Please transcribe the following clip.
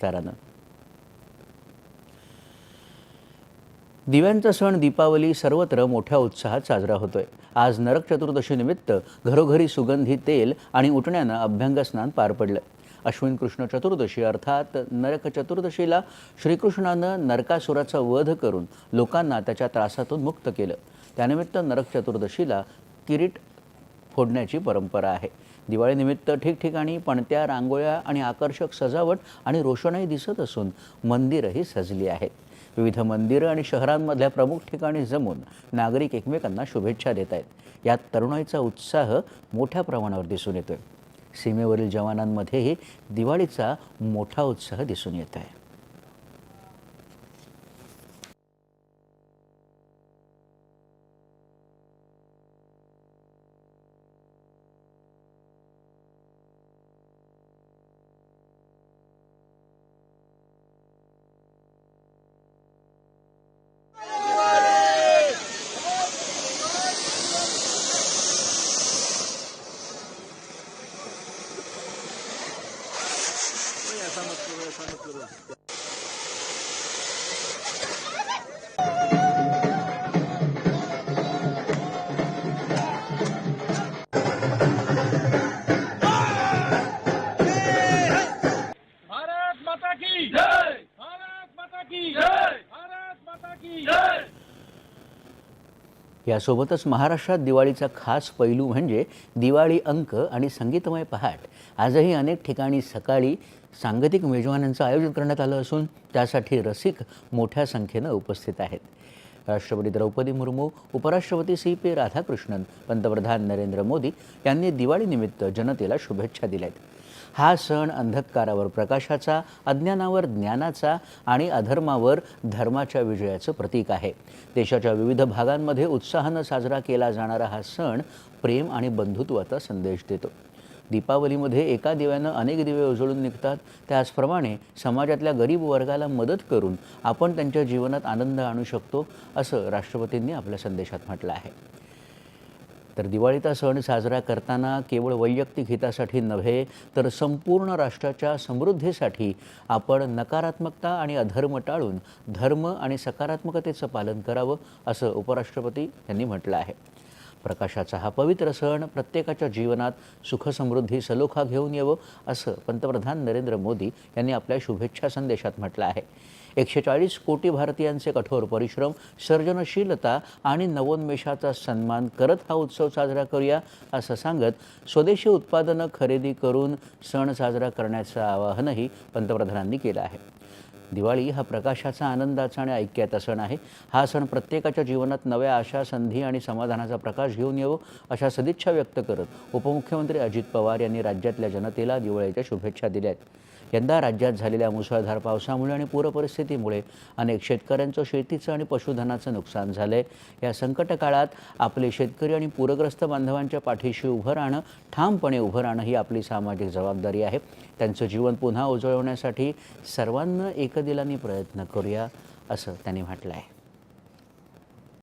त्यारानं दिव्यांचा सण दीपावली सर्वत्र मोठ्या उत्साहात साजरा होतोय. आज नरक चतुर्दशीनिमित्त घरोघरी सुगंधी तेल आणि उठण्यानं अभ्यंगस्नान पार पडलं. अश्विन कृष्ण चतुर्दशी अर्थात नरक चतुर्दशीला श्रीकृष्णानं नरकासुराचा वध करून लोकांना त्याच्या त्रासातून मुक्त केलं. त्यानिमित्त नरक चतुर्दशीला किरीट फोडण्याची परंपरा आहे. दिवाळीनिमित्त ठिकठिकाणी पणत्या रांगोळ्या आणि आकर्षक सजावट आणि रोषणाई दिसत असून मंदिरंही सजली आहेत. विविध मंदिरं आणि शहरांमधल्या प्रमुख ठिकाणी जमून नागरिक एकमेकांना शुभेच्छा देत आहेत. यात तरुणाईचा उत्साह मोठ्या प्रमाणावर दिसून येतोय. सीमेवरील जवानांमध्येही दिवाळीचा मोठा उत्साह दिसून येत आहे. भारत माता की जय भारत माता की जय भारत माता की जय यासोबतच महाराष्ट्रात दिवाळीचा खास पैलू म्हणजे दिवाळी अंक आणि संगीतमय पहाट. आजही अनेक ठिकाणी सकाळी सांगतिक मेजवानांचं आयोजन करण्यात आलं असून त्यासाठी रसिक मोठ्या संख्येनं उपस्थित आहेत. राष्ट्रपती द्रौपदी मुर्मू उपराष्ट्रपती सी पी राधाकृष्णन पंतप्रधान नरेंद्र मोदी यांनी दिवाळीनिमित्त जनतेला शुभेच्छा दिल्या आहेत हा सण अंधकारावर प्रकाशाचा अज्ञानावर ज्ञानाचा आणि अधर्मावर धर्माच्या विजयाचं प्रतीक आहे. देशाच्या विविध भागांमध्ये उत्साहानं साजरा केला जाणारा हा सण प्रेम आणि बंधुत्वाचा संदेश देतो. दीपावलीमध्ये एका दिव्यानं अनेक दिवे उजळून निघतात. त्याचप्रमाणे समाजातल्या गरीब वर्गाला मदत करून आपण त्यांच्या जीवनात आनंद आणू शकतो असं राष्ट्रपतींनी आपल्या संदेशात म्हटलं आहे. तर दिवाळीचा सण साजरा करताना केवळ वैयक्तिक हितासाठी नव्हे तर संपूर्ण राष्ट्राच्या समृद्धीसाठी आपण नकारात्मकता आणि अधर्म टाळून धर्म आणि सकारात्मकतेचं पालन करावं असं उपराष्ट्रपती यांनी म्हटलं आहे. प्रकाशाचा हा पवित्र सण प्रत्येकाच्या जीवनात सुखसमृद्धी सलोखा घेऊन यावं असं पंतप्रधान नरेंद्र मोदी यांनी आपल्या शुभेच्छा संदेशात म्हटलं आहे. एकशे चाळीस कोटी भारतीयांचे कठोर परिश्रम सर्जनशीलता आणि नवोन्मेषाचा सन्मान करत हा उत्सव साजरा करूया असं सांगत स्वदेशी उत्पादनं खरेदी करून सण साजरा करण्याचं आवाहनही पंतप्रधानांनी केलं आहे. दिवाळी हा प्रकाशाचा आनंदाचा आणि ऐक्याचा सण आहे. हा सण प्रत्येकाच्या जीवनात नव्या आशा संधी आणि समाधानाचा प्रकाश घेऊन येवो अशा सदिच्छा व्यक्त करत उपमुख्यमंत्री अजित पवार यांनी राज्यातल्या जनतेला दिवाळीच्या शुभेच्छा दिल्या आहेत. यंदा राज्यात झालेल्या मुसळधार पावसामुळे आणि पूरपरिस्थितीमुळे अनेक शेतकऱ्यांचं शेतीचं आणि पशुधनाचं नुकसान झालं आहे या संकट काळात आपले शेतकरी आणि पूरग्रस्त बांधवांच्या पाठीशी उभं राहणं ठामपणे उभं राहणं ही आपली सामाजिक जबाबदारी आहे. त्यांचं जीवन पुन्हा उजळवण्यासाठी सर्वांना एकदिलाने प्रयत्न करूया असं त्यांनी म्हटलं आहे